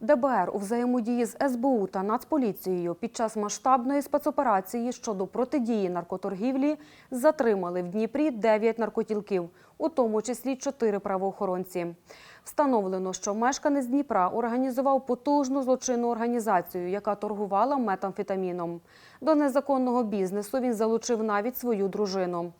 ДБР у взаємодії з СБУ та Нацполіцією під час масштабної спецоперації щодо протидії наркоторгівлі затримали в Дніпрі 9 наркотілків, у тому числі 4 правоохоронці. Встановлено, що мешканець Дніпра організував потужну злочинну організацію, яка торгувала метамфетаміном. До незаконного бізнесу він залучив навіть свою дружину.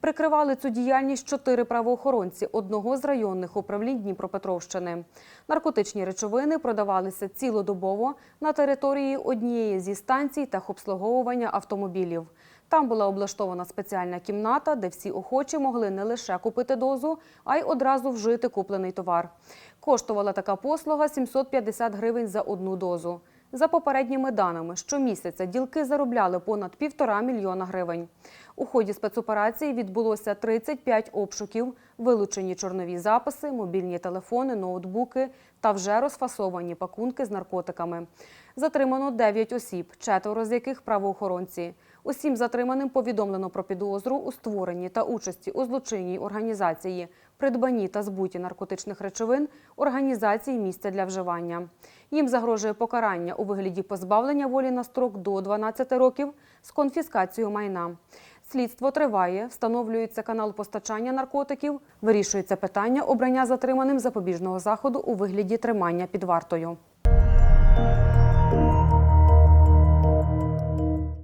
Прикривали цю діяльність чотири правоохоронці одного з районних управлінь Дніпропетровщини. Наркотичні речовини продавалися цілодобово на території однієї зі станцій техобслуговування автомобілів. Там була облаштована спеціальна кімната, де всі охочі могли не лише купити дозу, а й одразу вжити куплений товар. Коштувала така послуга 750 гривень за одну дозу. За попередніми даними, щомісяця ділки заробляли понад півтора мільйона гривень. У ході спецоперації відбулося 35 обшуків, вилучені чорнові записи, мобільні телефони, ноутбуки та вже розфасовані пакунки з наркотиками. Затримано 9 осіб, четверо з яких правоохоронці. Усім затриманим повідомлено про підозру у створенні та участі у злочинній організації, придбанні та збуті наркотичних речовин, організації місця для вживання. Їм загрожує покарання у вигляді позбавлення волі на строк до 12 років з конфіскацією майна. Слідство триває, встановлюється канал постачання наркотиків, вирішується питання обрання затриманим запобіжного заходу у вигляді тримання під вартою.